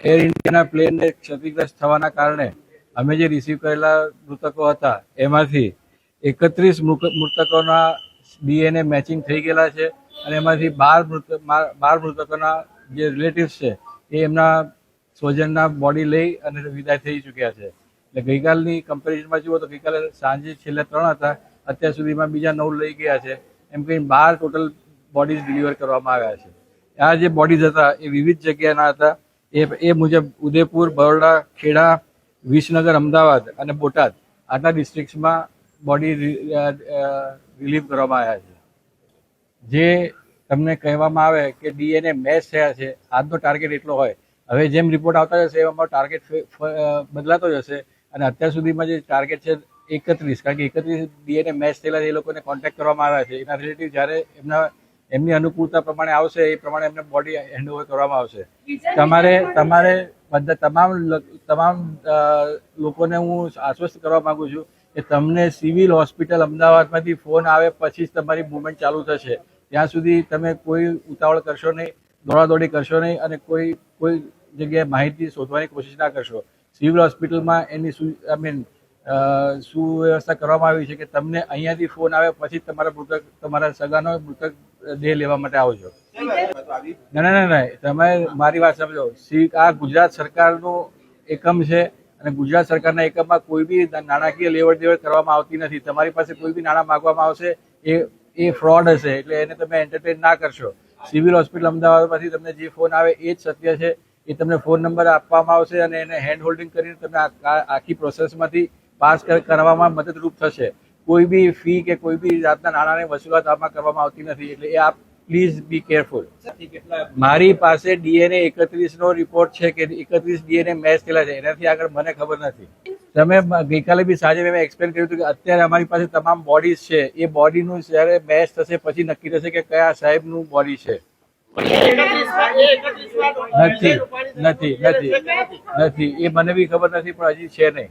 Air ઇન્ડિયાના પ્લેનને ક્ષતિગ્રસ્ત થવાના કારણે અમે જે રિસીવ કરેલા મૃતકો હતા, એમાંથી એકત્રીસ મૃતકોના ડીએનએ મેચિંગ થઈ ગયેલા છે અને એમાંથી બાર મૃત, બાર મૃતકોના જે રિલેટિવ્સ છે, એ એમના સ્વજનના બોડી લઈ અને વિદાય થઈ ચૂક્યા છે. એટલે ગઈકાલની કમ્પેરિઝનમાં જુઓ તો ગઈકાલે સાંજે છેલ્લા ત્રણ હતા, અત્યાર સુધીમાં બીજા નવ લઈ ગયા છે. એમ કહીને બાર ટોટલ બોડીઝ ડિલિવર કરવામાં આવ્યા છે. આ જે બોડીઝ હતા, એ વિવિધ જગ્યાના હતા. એ એ મુજબ ઉદયપુર, બરોડા, ખેડા, વિસનગર, અમદાવાદ અને બોટાદ આટલા ડિસ્ટ્રિક્ટ્સમાં બોડી રિલીવ કરવામાં આવ્યા છે. જે તમને કહેવામાં આવે કે ડીએનએ મેચ થયા છે, આજનો ટાર્ગેટ એટલો હોય. હવે જેમ રિપોર્ટ આવતા જશે એમ અમારો ટાર્ગેટ બદલાતો જશે અને અત્યાર સુધીમાં જે ટાર્ગેટ છે એકત્રીસ, કારણ કે એકત્રીસ ડીએનએ મેચ થયેલા એ લોકોને કોન્ટેક્ટ કરવામાં આવ્યા છે. એના રિલેટિવ જ્યારે એમના એમની અનુકૂળતા પ્રમાણે આવશે એ પ્રમાણે એમને બોડી હેન્ડઓવર કરવામાં આવશે. તમારે તમારે બધા તમામ તમામ લોકોને હું આશ્વસ્ત કરવા માંગુ છું કે તમને સિવિલ હોસ્પિટલ અમદાવાદમાંથી ફોન આવે પછી જ તમારી મુવમેન્ટ ચાલુ થશે. ત્યાં સુધી તમે કોઈ ઉતાવળ કરશો નહીં દોડાદોડી કરશો નહીં અને કોઈ કોઈ જગ્યાએ માહિતી શોધવાની કોશિશ ના કરશો. સિવિલ હોસ્પિટલમાં એની આઈ મીન સુવ્યવસ્થા કરવામાં આવી છે કે તમને અહીંયાથી ફોન આવે પછી તમારા મૃતક, તમારા સગાનો મૃતક દેહ લેવા માટે આવજો ના ના ના તમે મારી વાત સમજો આ ગુજરાત સરકારનું એકમ છે અને ગુજરાત સરકારના એકમમાં કોઈ બી નાણાકીય લેવડ દેવડ કરવામાં આવતી નથી. તમારી પાસે કોઈ બી નાણાં માગવામાં આવશે, એ એ ફ્રોડ હશે, એટલે એને તમે એન્ટરટેન ના કરશો. સિવિલ હોસ્પિટલ અમદાવાદમાંથી તમને જે ફોન આવે એ જ સત્ય છે. એ તમને ફોન નંબર આપવામાં આવશે અને એને હેન્ડ હોલ્ડિંગ કરીને તમે આખી પ્રોસેસમાંથી પાસ કરવામાં મદદરૂપ થશે. કોઈ બી ફી કે કોઈ બી જાતના નાણાંની વસૂલાત આમાં કરવામાં આવતી નથી, એટલે એ આપ પ્લીઝ બી કેરફુલ મારી પાસે ડીએનએ એકત્રીસ નો રિપોર્ટ છે કે એકત્રીસ ડીએનએ મેચ થયેલા છે, એનાથી આગળ મને ખબર નથી. તમે ગઈકાલે બી સાંજે મેં એક્સપ્લેન કર્યું હતું કે અત્યારે અમારી પાસે તમામ બોડીઝ છે. એ બોડીનું જ્યારે મેચ થશે, પછી નક્કી થશે કે કયા સાહેબનું બોડી છે. નથી નથી નથી નથી. એ મને બી ખબર નથી, પણ હજી છે નહીં.